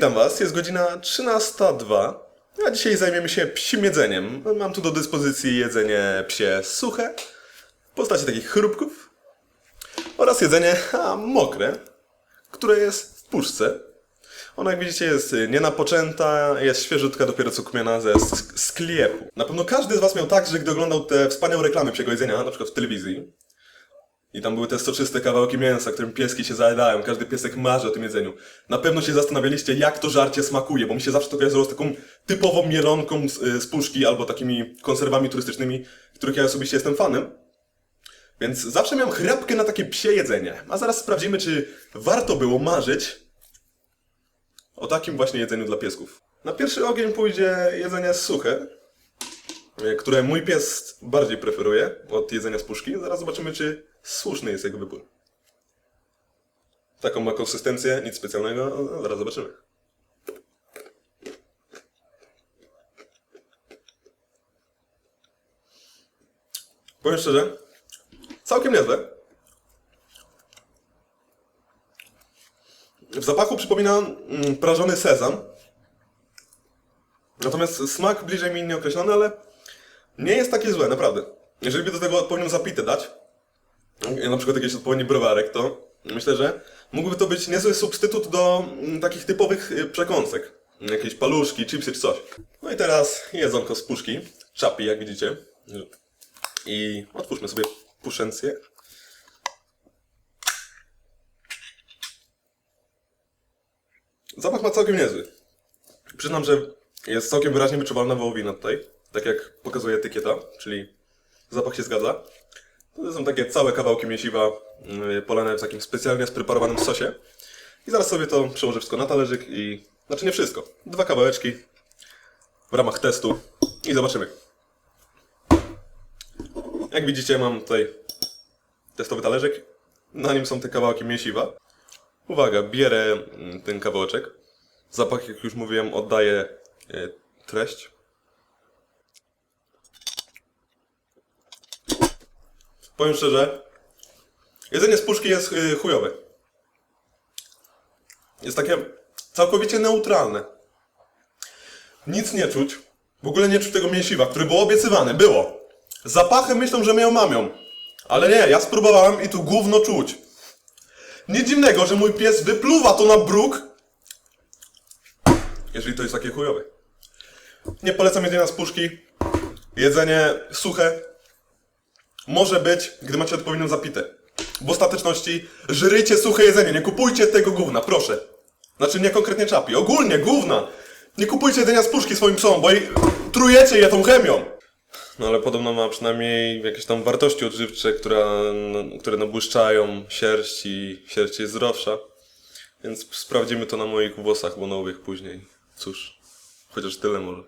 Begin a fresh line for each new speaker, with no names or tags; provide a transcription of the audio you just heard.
czas, jest godzina 13.02, a dzisiaj zajmiemy się psim jedzeniem. Mam tu do dyspozycji jedzenie psie suche, w postaci takich chrupków oraz jedzenie a, mokre, które jest w puszce. Ona, jak widzicie, jest nienapoczęta, jest świeżutka, dopiero co kupiona ze sk- sklepu. Na pewno każdy z Was miał tak, że gdy oglądał te wspaniałe reklamy psiego jedzenia, na przykład w telewizji, i tam były te soczyste kawałki mięsa, którym pieski się zajadają, każdy piesek marzy o tym jedzeniu. Na pewno się zastanawialiście, jak to żarcie smakuje, bo mi się zawsze to kojarzyło z taką typową mielonką z, y, z puszki albo takimi konserwami turystycznymi, których ja osobiście jestem fanem. Więc zawsze miałem chrapkę na takie psie jedzenie. A zaraz sprawdzimy, czy warto było marzyć o takim właśnie jedzeniu dla piesków. Na pierwszy ogień pójdzie jedzenie suche, y, które mój pies bardziej preferuje od jedzenia z puszki. Zaraz zobaczymy, czy słuszny jest jego wybór. Taką ma konsystencję, nic specjalnego, no, zaraz zobaczymy. Powiem szczerze, całkiem niezłe. W zapachu przypomina mm, prażony sezam. Natomiast smak bliżej mi nieokreślony, ale nie jest takie złe, naprawdę. Jeżeli by do tego odpowiednią zapitę dać, na przykład jakiś odpowiedni browarek, to myślę, że mógłby to być niezły substytut do mm, takich typowych y, przekąsek. Jakieś paluszki, chipsy czy coś. No i teraz jedzonko z puszki. Czapi, jak widzicie. I otwórzmy sobie puszencję. Zapach ma całkiem niezły. Przyznam, że jest całkiem wyraźnie wyczuwalna wołowina tutaj. Tak jak pokazuje etykieta, czyli zapach się zgadza. To są takie całe kawałki mięsiwa yy, polane w takim specjalnie spreparowanym sosie. I zaraz sobie to przełożę wszystko na talerzyk i... Znaczy nie wszystko. Dwa kawałeczki w ramach testu i zobaczymy. Jak widzicie mam tutaj testowy talerzyk. Na nim są te kawałki mięsiwa. Uwaga, bierę mm, ten kawałeczek. Zapach, jak już mówiłem, oddaje treść. Powiem szczerze, jedzenie z puszki jest yy, chujowe. Jest takie całkowicie neutralne. Nic nie czuć. W ogóle nie czuć tego mięsiwa, które było obiecywane. Było. Zapachy myślą, że miał mamią. Ale nie, ja spróbowałem i tu gówno czuć. Nic dziwnego, że mój pies wypluwa to na bruk, jeżeli to jest takie chujowe. Nie polecam jedzenia z puszki. Jedzenie suche, może być, gdy macie odpowiednią zapitę. W ostateczności żryjcie suche jedzenie, nie kupujcie tego gówna, proszę. Znaczy nie konkretnie czapi, ogólnie gówna. Nie kupujcie jedzenia z puszki swoim psom, bo jej, trujecie je tą chemią. No ale podobno ma przynajmniej jakieś tam wartości odżywcze, która, no, które nabłyszczają sierść i sierść jest zdrowsza. Więc sprawdzimy to na moich włosach łonowych później. Cóż, chociaż tyle może.